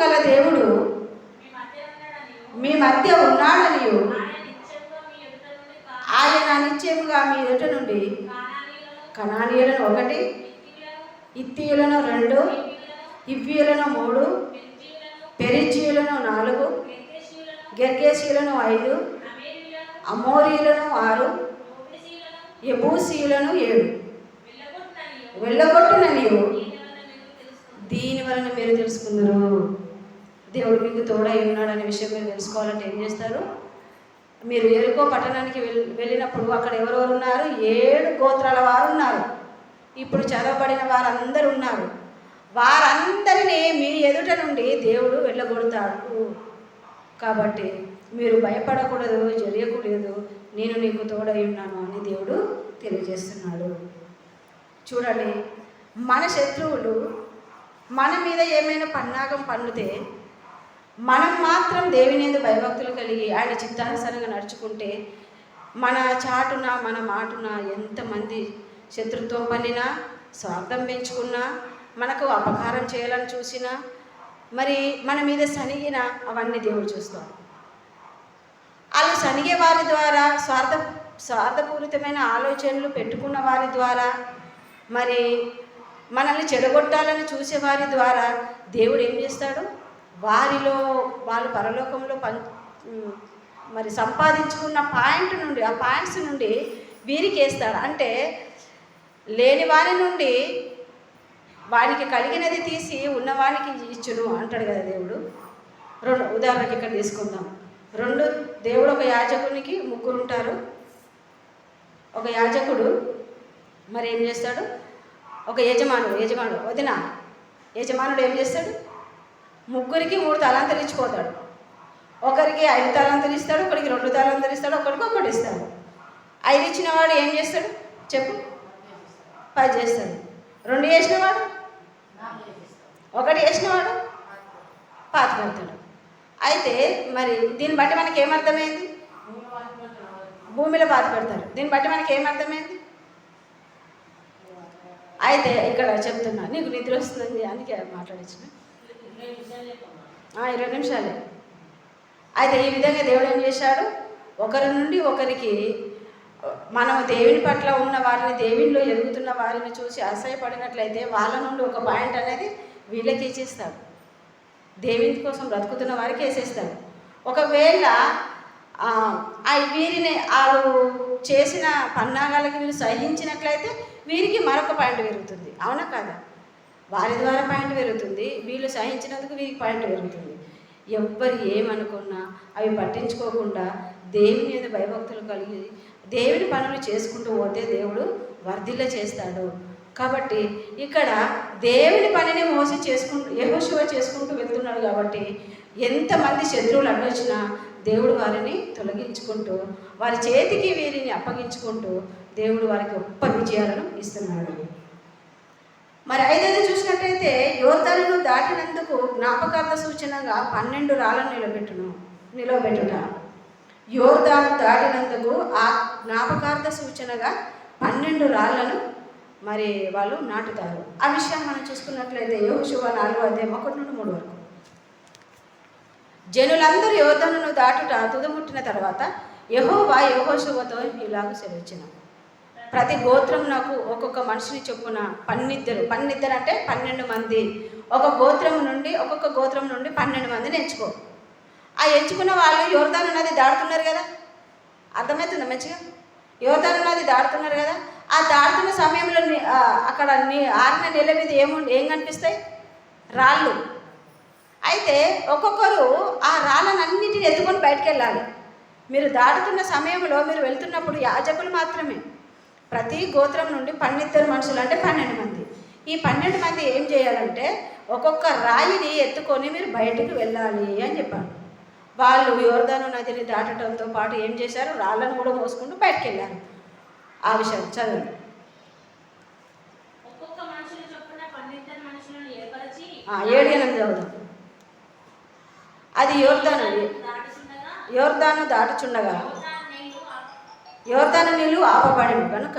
గల దేవుడు మీ మధ్య ఉన్నాడని ఆయన నిత్యముగా మీ ఎదుట నిశ్చయముగా మీ ఎదుట నుండి కణానీయులను ఒకటి ఇత్తీయులను రెండు హివ్వీయులను, ఇవ్వీయులను మూడు పెరిజీయులను, నాలుగు గెర్గేషీయులను, గెర్గేసీయులను ఐదు అమోరీయులను ఆరు ఎబూసీయులను ఏడు. వెళ్ళగొట్టుననియు, వెళ్ళగొట్టిన నీవు దీని వలన మీరు తెలుసుకున్నారు. దీని వలన మీరు తెలుసుకున్నారు దేవుడు మీకు తోడై ఉన్నాడనే విషయం మీరు తెలుసుకోవాలంటే ఏం చేస్తారు? మీరు ఎరుకో పట్టణానికి వెళ్ వెళ్ళినప్పుడు అక్కడ ఎవరెవరు ఉన్నారు? ఏడు గోత్రాల వారు ఉన్నారు. ఇప్పుడు చదవబడిన వారందరూ ఉన్నారు. వారందరినీ మీ ఎదుట నుండి దేవుడు వెళ్ళగొడతాడు. కాబట్టి మీరు భయపడకూడదు జరగకూడదు. నేను నీకు తోడై ఉన్నాను అని దేవుడు తెలియజేస్తున్నాడు. చూడండి మన శత్రువులు మన మీద ఏమైనా పన్నాగం పండితే మనం మాత్రం దేవుని ఎందు భయభక్తులు కలిగి ఆయన చిత్తానుసారంగా నడుచుకుంటే మన చాటున మన మాటున ఎంతమంది శత్రుత్వం పన్నినా స్వార్థం పెంచుకున్నా మనకు అపకారం చేయాలని చూసినా మరి మన మీద సనిగిన అవన్నీ దేవుడు చూస్తాడు. వాళ్ళు సనిగే వారి ద్వారా స్వార్థ స్వార్థపూరితమైన ఆలోచనలు పెట్టుకున్న వారి ద్వారా మరి మనల్ని చెడగొట్టాలని చూసే వారి ద్వారా దేవుడు ఏం చేస్తాడు? వారిలో వాళ్ళు పరలోకంలో పం మరి సంపాదించుకున్న పాయింట్ నుండి ఆ పాయింట్స్ నుండి వీరికి వేస్తాడు అంటే లేని వారి నుండి వానికి కలిగినది తీసి ఉన్నవానికి ఇచ్చును అంటాడు కదా దేవుడు. రెండు ఉదాహరణకి ఇక్కడ తీసుకుందాం. రెండు దేవుడు ఒక యాజకునికి ముగ్గురు ఉంటారు ఒక యాజకుడు మరి ఏం చేస్తాడు? ఒక యజమానుడు యజమానుడు వదిన. యజమానుడు ఏం చేస్తాడు? ముగ్గురికి మూడు తలాంతలు ఇచ్చిపోతాడు ఒకరికి ఐదు తలాంతలు ఇస్తాడు ఒకరికి రెండు తలాంతలు ఇస్తాడు ఒకరికి ఒకటి ఇస్తాడు. ఐదు ఇచ్చిన వాడు ఏం చేస్తాడు? చెప్పు. పది చేస్తాడు. రెండు చేసిన వాడు? ఒకటి చేసిన వాడు? పాతి పెడతాడు. అయితే మరి దీన్ని బట్టి మనకి ఏమర్థమైంది? భూమిలో పాతి పెడతారు. దీన్ని బట్టి మనకి ఏమర్థమైంది? అయితే ఇక్కడ చెప్తున్నా. నీకు నిద్ర వస్తుంది. అందుకే మాట్లాడించిన ఇరవై నిమిషాలే. అయితే ఈ విధంగా దేవుడు ఏం చేశాడు? ఒకరి నుండి ఒకరికి మనం దేవుని పట్ల ఉన్న వారిని దేవునిలో ఎదుగుతున్న వారిని చూసి అసహ్యపడినట్లయితే వాళ్ళ నుండి ఒక పాయింట్ అనేది వీళ్ళకి ఇచ్చేస్తాడు. దేవుని కోసం బ్రతుకుతున్న వారికి వేసేస్తాడు. ఒకవేళ ఆ, వీరిని వాళ్ళు చేసిన పన్నాగాలకి వీళ్ళు సహించినట్లయితే వీరికి మరొక పాయింట్ పెరుగుతుంది. అవునా కాదా? వారి ద్వారా పాయింట్ పెరుగుతుంది. వీళ్ళు సహించినందుకు వీరికి పాయింట్ పెరుగుతుంది. ఎవ్వరు ఏమనుకున్నా అవి పట్టించుకోకుండా దేవుని మీద భయభక్తులు కలిగి దేవుని పనులు చేసుకుంటూ పోతే దేవుడు వర్ధిల్ల చేస్తాడు. కాబట్టి ఇక్కడ దేవుని పనిని మోసి చేసుకుంటూ యహోశివ చేసుకుంటూ వెళ్తున్నాడు కాబట్టి ఎంతమంది శత్రువులు అడ్డొచ్చినా దేవుడు వారిని తొలగించుకుంటూ వారి చేతికి వీరిని అప్పగించుకుంటూ దేవుడు వారికి గొప్ప విజయాలను ఇస్తున్నాడు. మరి ఐదైదు చూసినట్టయితే యువతలను దాటినందుకు జ్ఞాపకార్థ సూచనగా పన్నెండు రాళ్ళను నిలబెట్టును నిలబెట్టుట యోర్ధాను దాటినందుకు ఆ జ్ఞాపకార్థ సూచనగా పన్నెండు రాళ్ళను మరి వాళ్ళు నాటుతారు. ఆ విషయాన్ని మనం చూసుకున్నట్లయితే యోశువ నాలుగు అధ్యాయం ఒకటి నుండి మూడు వరకు. జనులందరూ యోధనను దాటుట తుదముట్టిన తర్వాత యహోవా యహోశువతో ఇలాగ సెలవిచ్చిన. ప్రతి గోత్రం నాకు ఒక్కొక్క మనిషిని చొప్పున పన్నిద్దరు. పన్నిద్దరు అంటే పన్నెండు మంది. ఒక గోత్రం నుండి ఒక్కొక్క గోత్రం నుండి పన్నెండు మందిని ఎంచుకో. ఆ ఎంచుకున్న వాళ్ళు యోర్దాను నది దాడుతున్నారు కదా? అర్థమవుతుందా మంచిగా? యోర్దాను నది దాడుతున్నారు కదా? ఆ దాడుతున్న సమయంలో అక్కడ నీ ఆరిన నెల మీద ఏముండి ఏం కనిపిస్తాయి? రాళ్ళు. అయితే ఒక్కొక్కరు ఆ రాళ్ళనన్నిటిని ఎత్తుకొని బయటకు వెళ్ళాలి మీరు దాటుతున్న సమయంలో మీరు వెళ్తున్నప్పుడు యాజకులు మాత్రమే. ప్రతి గోత్రం నుండి పన్నెండు మనుషులు అంటే పన్నెండు మంది. ఈ పన్నెండు మంది ఏం చేయాలంటే ఒక్కొక్క రాయిని ఎత్తుకొని మీరు బయటికి వెళ్ళాలి అని చెప్పారు. వాళ్ళు యోర్దాను నదిని దాటడంతో పాటు ఏం చేశారు? రాళ్ళను కూడా మోసుకుంటూ బయటికి వెళ్ళారు ఆ విషయం చదవండి. ఆ, ఏడు ఎనిమిది చదువుదాం. అది యోర్దాను దాటుచుండగా? యోర్దాను దాటుచుండగా యోర్దాను నీళ్ళు కనుక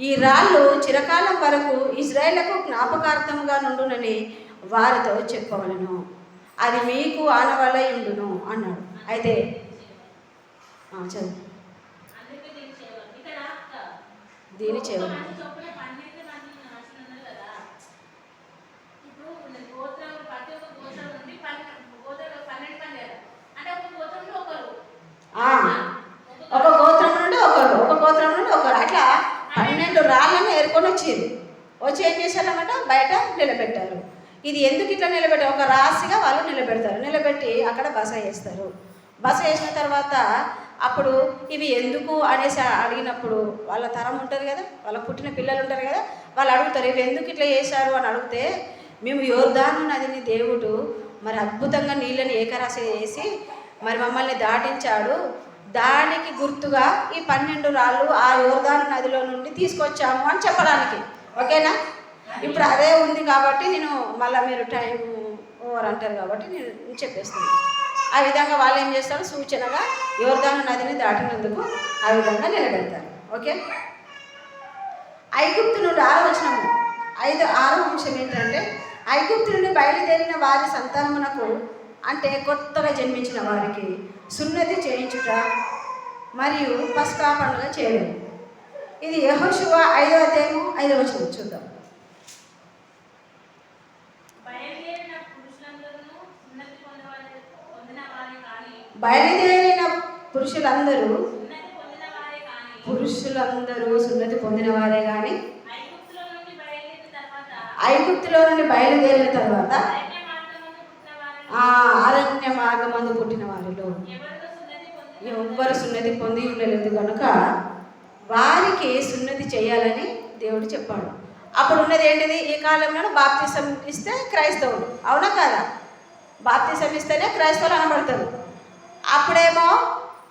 ఈ రాళ్ళు చిరకాలం వరకు ఇజ్రాయేళ్ళకు జ్ఞాపకార్థంగా నుండునని వారితో చెప్పవలను. అది మీకు ఆనవాళ్ళై ఉండును అన్నాడు. అయితే చదువు. దీని ఒక మనిషి చొప్పున పన్నెండు మంది మనుషులు ఉన్నారు కదా ఇప్పుడు గోత్రం ప్రతి ఒక్క గోత్రం నుండి పన్నెండు గోత్రం పన్నెండు మంది కదా. అంటే ఒక గోత్రంలో ఒకరు ఆ, ఒక గోత్రం నుండి ఒకరు ఒక గోత్రం నుండి ఒకరు అట్లా పన్నెండు రాళ్ళని ఏరుకొని వచ్చేది. వచ్చి ఏం చేశారన్నమాట? బయట నిలబెట్టారు. ఇది ఎందుకు ఇట్లా నిలబెట్టారు ఒక రాశిగా వాళ్ళు నిలబెడతారు. నిలబెట్టి అక్కడ బస వేస్తారు బస వేసిన తర్వాత అప్పుడు ఇవి ఎందుకు అనేసి అడిగినప్పుడు వాళ్ళ తరం ఉంటుంది కదా? వాళ్ళ పుట్టిన పిల్లలు ఉంటారు కదా? వాళ్ళు అడుగుతారు ఇవి ఎందుకు ఇట్లా చేశారు? అని అడిగితే మేము యోర్ధాను నదిని దేవుడు మరి అద్భుతంగా నీళ్ళని ఏకరాశి చేసి మరి మమ్మల్ని దాటించాడు. దానికి గుర్తుగా ఈ పన్నెండు రాళ్ళు ఆ యోర్దాను నదిలో నుండి తీసుకొచ్చాము అని చెప్పడానికి. ఓకేనా? ఇప్పుడు అదే ఉంది కాబట్టి నేను మళ్ళీ మీరు టైం ఓవర్ అంటారు కాబట్టి నేను చెప్పేస్తాను ఆ విధంగా వాళ్ళు ఏం చేస్తారు? సూచనగా యోర్దాను నదిని దాటినందుకు ఆ విధంగా నిలబెడతారు. ఓకే? ఐగుప్తు నుండి ఆరో వచనము. ఐదు ఆరో అంశం ఏంటంటే ఐగుప్తు నుండి బయలుదేరిన వారి సంతానమునకు అంటే కొత్తగా జన్మించిన వారికి సున్నతి చేయించుట మరియు పస్కా పండుగ చేయడం. ఇది యహోశివ ఐదో అధ్యాయము ఐదో వచనం. చూద్దాం. బయలుదేరిన పురుషులందరూ పురుషులందరూ సున్నతి పొందిన వారే కానీ ఐగుప్తులో నుండి బయలుదేరిన తర్వాత ఐగుప్తులో నుండి బయలుదేరిన తర్వాత అరణ్య మార్గమందు పుట్టిన వారిని ఆ అరణ్య మార్గమందు పుట్టిన వారిలో సున్నతి ఎవ్వరు సున్నతి పొంది ఉండలేదు కనుక వారికి సున్నతి చేయాలని దేవుడు చెప్పాడు. అప్పుడు ఉన్నది ఏంటిది? ఈ కాలంలో బాప్తిసం ఇస్తే క్రైస్తవులు. అవునా కాదా? బాప్తిసం ఇస్తేనే క్రైస్తవులు అనబడతారు. అప్పుడేమో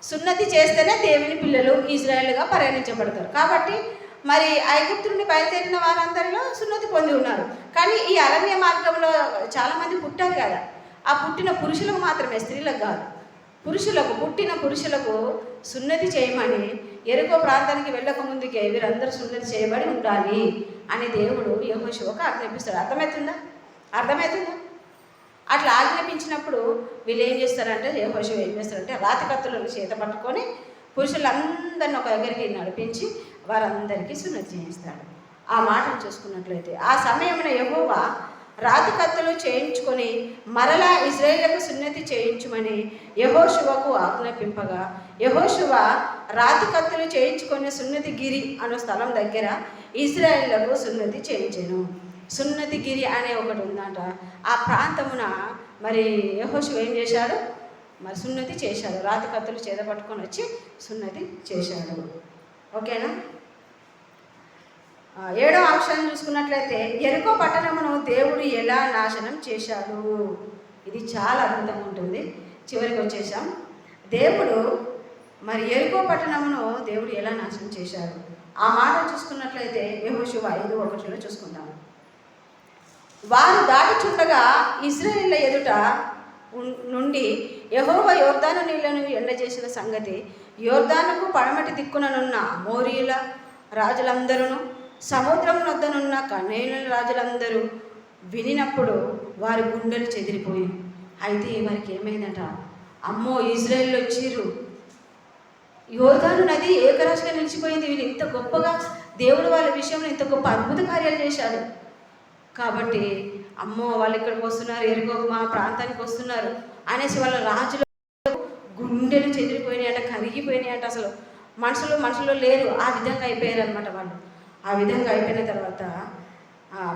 సున్నతి చేస్తేనే దేవుని పిల్లలు ఇజ్రాయేల్గా పరిగణించబడతారు. కాబట్టి మరి ఐగుప్తు నుండి బయలుదేరిన వారందరిలో సున్నతి పొంది ఉన్నారు. కానీ ఈ అరణ్య మార్గంలో చాలామంది పుట్టారు కదా. ఆ పుట్టిన పురుషులకు మాత్రమే స్త్రీలకు కాదు. పురుషులకు పుట్టిన పురుషులకు సున్నతి చేయమని ఎరుకో ప్రాంతానికి వెళ్ళక ముందుకే వీరందరూ సున్నతి చేయబడి ఉండాలి అని దేవుడు యహోశివకు ఆజ్ఞాపిస్తాడు. అర్థమవుతుందా? అర్థమవుతుందా? అట్లా ఆజ్ఞాపించినప్పుడు వీళ్ళు ఏం చేస్తారంటే యహోశివ ఏం చేస్తారంటే రాతి కత్తులను చేత పట్టుకొని పురుషులందరిని ఒక దగ్గరికి నడిపించి వారందరికీ సున్నతి చేయిస్తాడు. ఆ మాటను చూసుకున్నట్లయితే ఆ సమయంలో యహోవా రాతి కత్తులు చేయించుకొని మరలా ఇజ్రాయేళ్ళకు సున్నతి చేయించుమని యహోశివకు ఆజ్ఞాపింపగా యహోశివ రాతి కత్తులు చేయించుకొని సున్నతి గిరి అనే స్థలం దగ్గర ఇజ్రాయేళ్ళకు సున్నతి చేయించాను. సున్నతి గిరి అనే ఒకటి ఉందంట. ఆ ప్రాంతమున మరి యహోశివ ఏం చేశాడు? మరి సున్నతి చేశాడు. రాతి కత్తులు చేత పట్టుకొని వచ్చి సున్నతి చేశాడు. ఓకేనా? ఏడో అంశాన్ని చూసుకున్నట్లయితే ఎరుకో పట్టణమును దేవుడు ఎలా నాశనం చేశాడు? ఇది చాలా అద్భుతంగా ఉంటుంది. చివరికి వచ్చేసాం. దేవుడు మరి ఎరుకో పట్టణమును దేవుడు ఎలా నాశనం చేశాడు? ఆ మాట చూసుకున్నట్లయితే యహోశివ ఐదు ఒకటిలో చూసుకుందాం. వారు దాటుచుండగా ఇజ్రాయేళ్ళ ఎదుట నుండి యహోవ యోర్దాను నీళ్ళను ఎండజేసిన సంగతి యోర్దానుకు పడమటి దిక్కుననున్న మోరీల రాజులందరూ సముద్రం వద్దనున్న కనేనుల రాజులందరూ వినినప్పుడు వారి గుండెలు చెదిరిపోయి అయితే వారికి ఏమైందట? అమ్మో ఇజ్రాయెల్ వచ్చిర్రు. యోధాను నది ఏకరాశిగా నిలిచిపోయింది. వీళ్ళు ఇంత గొప్పగా దేవుడు వాళ్ళ విషయంలో ఇంత గొప్ప అద్భుత కార్యాలు చేశాడు కాబట్టి అమ్మో వాళ్ళు ఇక్కడికి వస్తున్నారు ఎరుగో మా ప్రాంతానికి వస్తున్నారు అనేసి వాళ్ళ రాజుల గుండెలు చెదిరిపోయినాయట కరిగిపోయినాయట అసలు. మనుషులు మనుషులు లేరు. ఆ విధంగా అయిపోయారు అనమాట వాళ్ళు. ఆ విధంగా అయిపోయిన తర్వాత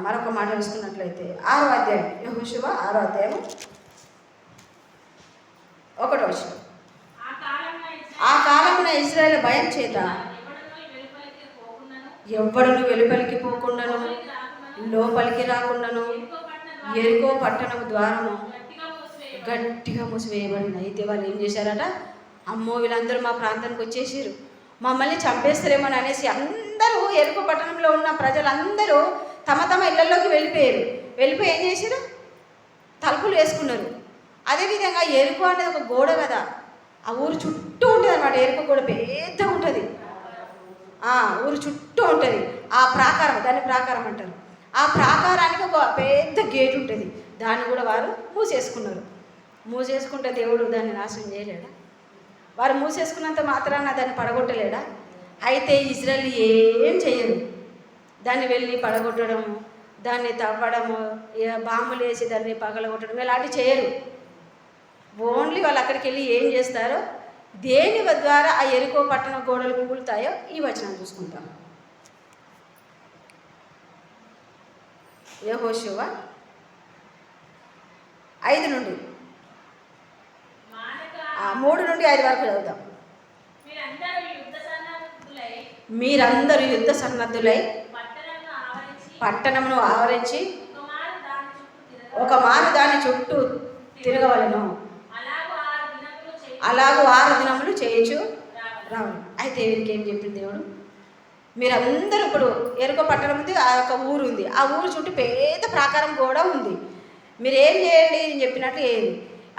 మరొక మాట చూసుకున్నట్లయితే ఆరో అధ్యాయం యెహోషువ ఆరో అధ్యాయం ఒకటో వచ్చిన ఆ కాలంలో కాలమున ఇజ్రాయేల్ భయం చేత ఎవడనో వెలుపలికి పోకుండాను ఎవ్వడును వెలుపలికి పోకుండాను లోపలికి రాకుండాను ఎరుకో పట్టణము ద్వారము గట్టిగా మూసివేయబడింది అయితే వాళ్ళు ఏం చేశారట? అమ్మో వీళ్ళందరూ మా ప్రాంతానికి వచ్చేసారు మమ్మల్ని చంపేస్తారేమని అనేసి అందరూ ఎరుకు పట్టణంలో ఉన్న ప్రజలందరూ తమ తమ ఇళ్ళలోకి వెళ్ళిపోయారు. వెళ్ళిపోయి ఏం చేశారు? తలుపులు వేసుకున్నారు. అదేవిధంగా ఎరుకు అనేది ఒక గోడ కదా ఆ ఊరు చుట్టూ ఉంటుంది అనమాట ఎరుకు గోడ పెద్ద ఉంటుంది. ఊరు చుట్టూ ఉంటుంది. ఆ ప్రాకారం దాన్ని ప్రాకారం అంటారు. ఆ ప్రాకారానికి ఒక పెద్ద గేట్ ఉంటుంది. దాన్ని కూడా వారు మూసేసుకున్నారు. మూసేసుకుంటే దేవుడు దాన్ని నాశనం చేయలేడా? వారు మూసేసుకున్నంత మాత్రాన దాన్ని పడగొట్టలేడా? అయితే ఇజ్రాయల్ ఏం చేయరు. దాన్ని వెళ్ళి పడగొట్టడము దాన్ని తవ్వడము బాంబులు వేసి దాన్ని పగలగొట్టడం ఇలాంటివి చేయరు. ఓన్లీ వాళ్ళు అక్కడికి వెళ్ళి ఏం చేస్తారో దేని ద్వారా ఆ ఎరుకో పట్టణ గోడలు కూలుతాయో ఈ వచనం చూసుకుంటాం. యెహోషువ ఐదు నుండి. మూడు నుండి ఐదు వరకు చదువుదాం మీరందరూ యుద్ధ సన్నద్ధులై పట్టణమును ఆవరించి ఒక మారు దాని చుట్టూ తిరగవలను. అలాగూ ఆరు దినములు చేయొచ్చు రావాలి. అయితే వీరికి ఏం చెప్పింది దేవుడు? మీరందరూ ఇప్పుడు ఎరుకో పట్టణం ఉంది ఆ యొక్క ఊరు ఉంది. ఆ ఊరు చుట్టూ పెద్ద ప్రాకారం గోడ ఉంది. మీరు ఏం చేయండి? నేను చెప్పినట్టు ఏది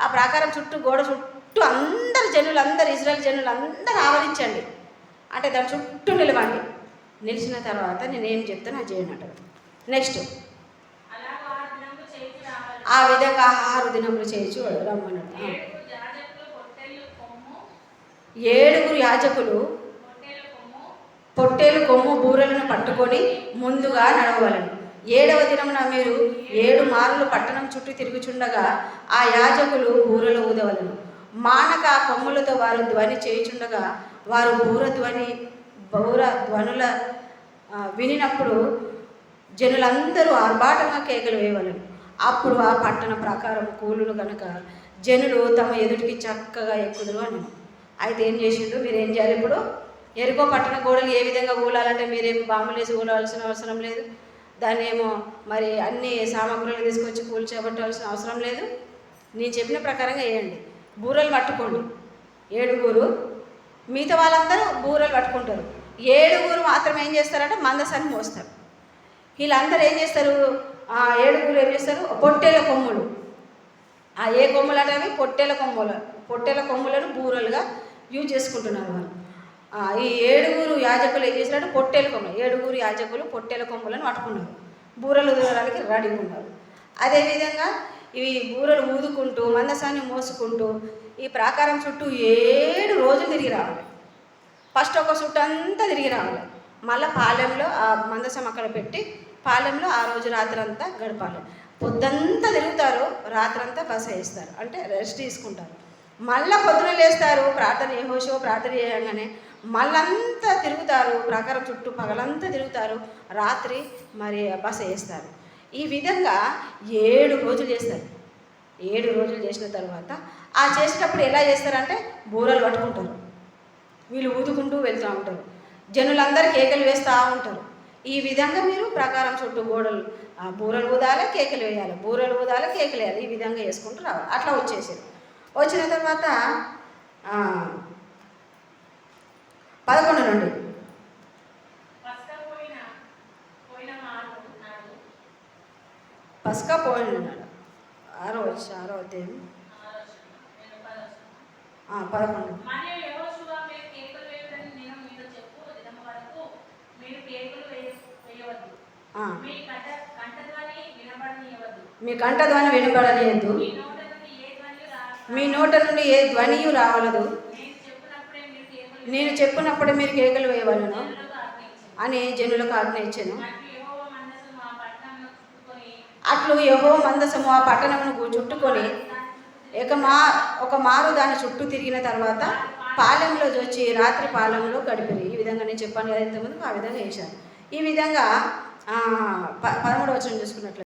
ఆ ప్రాకారం చుట్టూ గోడ చుట్టూ అందరు జనులు అందరు ఇజ్రాయల్ జనులు అందరూ ఆవరించండి. అంటే దాని చుట్టూ నిలవండి. నిలిచిన తర్వాత నేను ఏం చెప్తాను అది చేయండి అంటారు. నెక్స్ట్ ఆ విధంగా ఆరు దినములు చేయొచ్చు రమ్మన్నాడు ఏడుగురు యాజకులు పొట్టేలు కొమ్ము బూరలను పట్టుకొని ముందుగా నడవలను ఏడవ దినమున మీరు ఏడు మార్లు పట్టణం చుట్టూ తిరుగుచుండగా ఆ యాజకులు బూరలు ఊదవలను. మానక కొమ్ములతో వారు ధ్వని చేయుచుండగా వారు బూర ధ్వని బౌర ధ్వనుల వినినప్పుడు జనులందరూ ఆర్భాటంగా కేకలు వేయవలను. అప్పుడు ఆ పట్టణ ప్రకారం కూలును కనుక జనులు తమ ఎదుటికి చక్కగా ఎక్కుదురు అని. అయితే ఏం చేసిండు మీరు ఏం చేయాలి ఇప్పుడు? ఎరుకో పట్టణ గోడలు ఏ విధంగా కూలాలంటే మీరేం బాంబులేసి వేసి అవసరం లేదు. దాన్ని ఏమో మరి అన్ని సామాగ్రులు తీసుకొచ్చి కూల్చేబట్టవలసిన అవసరం లేదు. నేను చెప్పిన ప్రకారంగా వేయండి. బూరలు పట్టుకోండి. ఏడుగురు. మిగతా వాళ్ళందరూ బూరలు పట్టుకుంటారు. ఏడుగురు మాత్రం ఏం చేస్తారంటే మందసాన్ని మోస్తారు. వీళ్ళందరూ ఏం చేస్తారు? ఆ ఏడుగురు ఏం చేస్తారు? పొట్టేల కొమ్ములు. ఆ ఏ కొమ్ములు అంటే అవి? పొట్టేల కొమ్ములు. పొట్టేల కొమ్ములను బూరలుగా యూజ్ చేసుకుంటున్నారు వాళ్ళు. ఈ ఏడుగురు యాజకులు ఏం చేశారంటే పొట్టేల కొమ్ములు. ఏడుగురు యాజకులు పొట్టేల కొమ్ములను పట్టుకున్నారు. బూరలు దూరడానికి రెడీగా ఉన్నారు. అదేవిధంగా ఇవి బూరలు ఊదుకుంటూ మందసాన్ని మోసుకుంటూ ఈ ప్రాకారం చుట్టూ ఏడు రోజులు తిరిగి రావాలి. ఫస్ట్ ఒక చుట్టూ అంతా తిరిగి రావాలి. మళ్ళీ పాలెంలో ఆ మందసం అక్కడ పెట్టి పాలెంలో ఆ రోజు రాత్రి అంతా గడపాలి. పొద్దంతా తిరుగుతారు రాత్రంతా బస వేస్తారు అంటే రెస్ట్ తీసుకుంటారు. మళ్ళీ పొద్దున లేస్తారు ప్రార్థన ఏహోషో ప్రార్థన చేయగానే మళ్ళంతా తిరుగుతారు ప్రాకారం చుట్టూ పగలంతా తిరుగుతారు రాత్రి మరి బస వేస్తారు ఈ విధంగా ఏడు రోజులు చేస్తారు. ఏడు రోజులు చేసిన తర్వాత ఆ చేసేటప్పుడు ఎలా చేస్తారంటే బూరలు పట్టుకుంటారు. వీళ్ళు ఊదుకుంటూ వెళ్తూ ఉంటారు. జనులందరూ కేకలు వేస్తూ ఉంటారు. ఈ విధంగా మీరు ప్రకారం చుట్టూ గోడలు బూరలు ఊదాలి కేకలు వేయాలి. బూరలు ఊదాలి కేకలు వేయాలి. ఈ విధంగా వేసుకుంటూ రావాలి. అట్లా వచ్చేసారు వచ్చిన తర్వాత పదకొండు నుండి పస్క పోయిన పోయిన మారు నాడు పసకా పోయినాడు ఆరో వచ్చి ఆరో అధ్యాయం ఆలోచన నేను పదవచనం. ఆ, పదకొండు మరియు యెహోషువ మీరు కేకులు వేయదని నేను మీతో చెప్పు దినం వరకు మీరు కేకులు వేయ వేయవద్దు. ఆ, మీ కంట కంఠధ్వని వినపడలేదు మీ నోట నుండి ఏ ధ్వని ధ్వనియు రావలదు. నేను చెప్పినప్పుడే మీరు కేకులు వేయవలను. అని జనులకు ఆజ్ఞ ఇచ్చాను అట్లు యెహోవా మందసం ఆ పట్టణంలో చుట్టుకొని అట్లు యహో మందసము ఆ పట్టణమును చుట్టుకొని ఇక మా ఒక మారు దాని చుట్టూ తిరిగిన తర్వాత పాలెంలో వచ్చి రాత్రి పాలెంలో గడిపారు. ఈ విధంగా నేను చెప్పాను కదా ఇంతకుముందు ఆ విధంగా వేశాను ఈ విధంగా ఆ, ప పదమూడు చూసుకున్నట్లు